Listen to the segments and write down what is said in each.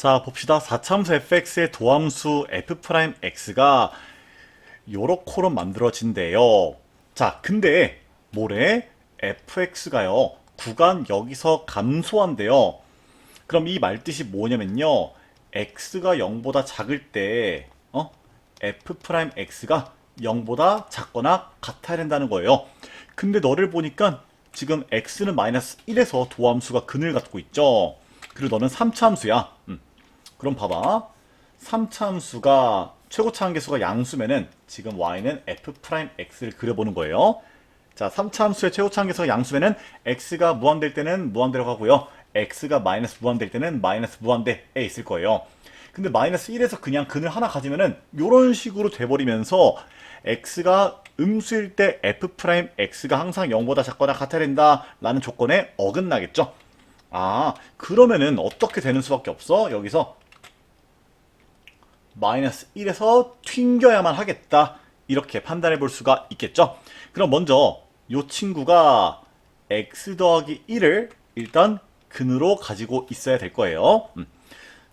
자, 봅시다. 4참수 fx의 도함수 f'x가 요렇게로 만들어진대요. 자, 근데 뭐래? fx가요. 구간 여기서 감소한대요. 그럼 이 말뜻이 뭐냐면요. x가 0보다 작을 때 어? f'x가 0보다 작거나 같아야 된다는 거예요. 근데 너를 보니까 지금 x는 마이너스 1에서 도함수가 근을 갖고 있죠. 그리고 너는 3차함수야. 음. 그럼 봐봐. 3차함수가 최고차 한계수가 양수면은 지금 y는 f'x를 그려보는 거예요. 자, 3차함수의 최고차 한계수가 양수면은 x가 무한될 때는 무한대로 가고요. x가 마이너스 무한될 때는 마이너스 무한대에 있을 거예요. 근데 마이너스 1에서 그냥 근을 하나 가지면은 이런 식으로 돼버리면서 x가 음수일 때 f'x가 항상 0보다 작거나 같아야 된다 라는 조건에 어긋나겠죠. 아, 그러면은 어떻게 되는 수밖에 없어? 여기서 마이너스 1에서 튕겨야만 하겠다. 이렇게 판단해 볼 수가 있겠죠. 그럼 먼저 이 친구가 x 더하기 1을 일단 근으로 가지고 있어야 될 거예요. 음.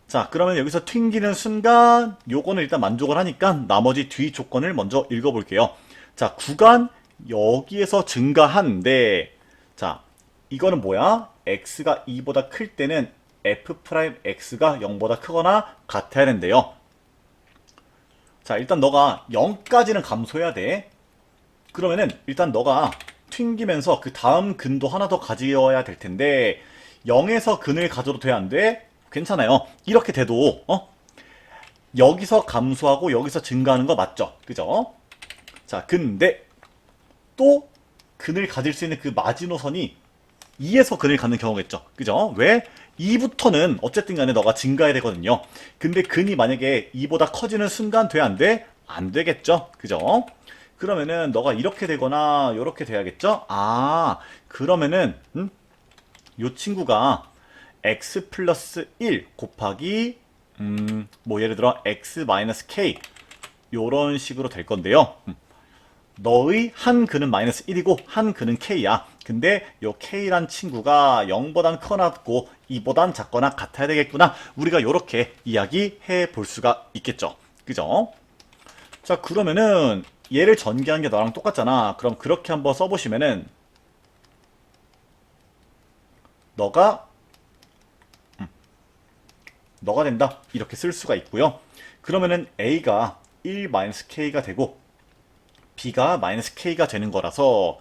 자, 그러면 여기서 튕기는 순간 요거는 일단 만족을 하니까 나머지 뒤 조건을 먼저 읽어볼게요. 자, 구간 여기에서 증가한데 자, 이거는 뭐야? x가 2보다 클 때는 f'x가 0보다 크거나 같아야 된대요. 자, 일단 너가 0까지는 감소해야 돼. 그러면은 일단 너가 튕기면서 그 다음 근도 하나 더 가져야 될 텐데 0에서 근을 가져도 돼 안 돼? 괜찮아요. 이렇게 돼도 어? 여기서 감소하고 여기서 증가하는 거 맞죠? 그죠? 자, 근데 또 근을 가질 수 있는 그 마지노선이 2에서 근을 갖는 경우가 있죠. 그죠? 왜? 2부터는 어쨌든 간에 너가 증가해야 되거든요. 근데 근이 만약에 2보다 커지는 순간 돼, 안 돼? 안 되겠죠? 그죠? 그러면은 너가 이렇게 되거나 이렇게 돼야겠죠? 아, 그러면은 음? 요 친구가 x 플러스 1 곱하기 음, 뭐 예를 들어 x 마이너스 k 요런 식으로 될 건데요. 음. 너의 한 근은 마이너스 1이고 한 근은 k야. 근데 요 k란 친구가 0보단 크거나 같고 2보단 작거나 같아야 되겠구나. 우리가 요렇게 이야기해 볼 수가 있겠죠. 그죠? 자, 그러면은 얘를 전개한 게 너랑 똑같잖아. 그럼 그렇게 한번 써보시면은 너가 음, 너가 된다. 이렇게 쓸 수가 있고요. 그러면은 a가 1-k가 되고 b가 마이너스 k가 되는 거라서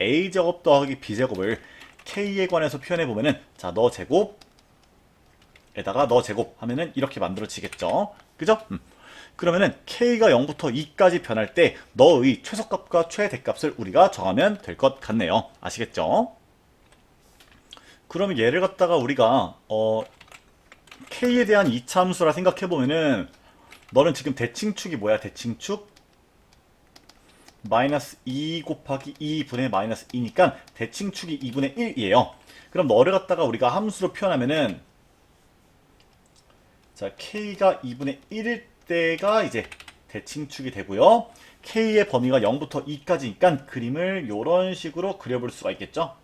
a제곱 더하기 b제곱을 k에 관해서 표현해 보면은 자, 너 제곱 에다가 너 제곱 하면은 이렇게 만들어지겠죠. 그죠? 음. 그러면은 k가 0부터 2까지 변할 때 너의 최소값과 최대값을 우리가 정하면 될 것 같네요. 아시겠죠? 그러면 얘를 갖다가 우리가 어 k에 대한 이차함수라 생각해 보면은 너는 지금 대칭축이 뭐야? 대칭축 마이너스 2 곱하기 2분의 마이너스 2니까 대칭축이 2분의 1이에요. 그럼 너를 갖다가 우리가 함수로 표현하면은 자 k가 2분의 1일 때가 이제 대칭축이 되고요. k의 범위가 0부터 2까지니까 그림을 이런 식으로 그려볼 수가 있겠죠.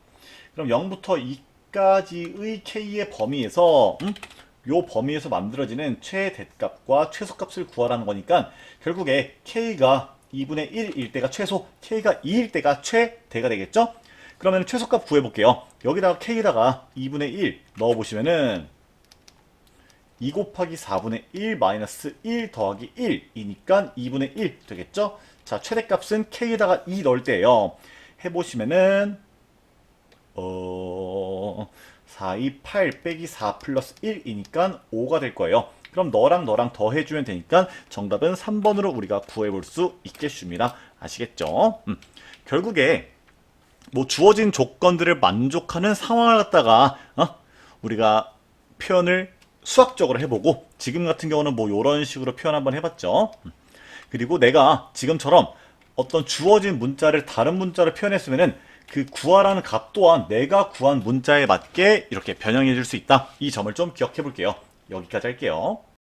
그럼 0부터 2까지의 k의 범위에서 음? 요 범위에서 만들어지는 최대값과 최소값을 구하라는 거니까 결국에 k가 2분의 1일 때가 최소, k가 2일 때가 최대가 되겠죠? 그러면 최소값 구해볼게요. 여기다가 k에다가 2분의 1 넣어보시면은 2 곱하기 4분의 1 마이너스 1 더하기 1이니까 2분의 1 되겠죠? 자, 최대값은 k에다가 2 넣을 때예요. 해보시면은 어... 4, 2, 8 빼기 4 플러스 1이니까 5가 될 거예요. 그럼 너랑 너랑 더 해주면 되니까 정답은 3번으로 우리가 구해볼 수 있겠습니다. 아시겠죠? 음. 결국에 뭐 주어진 조건들을 만족하는 상황을 갖다가 어? 우리가 표현을 수학적으로 해보고 지금 같은 경우는 뭐 이런 식으로 표현 한번 해봤죠. 음. 그리고 내가 지금처럼 어떤 주어진 문자를 다른 문자로 표현했으면은 그 구하라는 값 또한 내가 구한 문자에 맞게 이렇게 변형해 줄 수 있다. 이 점을 좀 기억해 볼게요. 여기까지 할게요.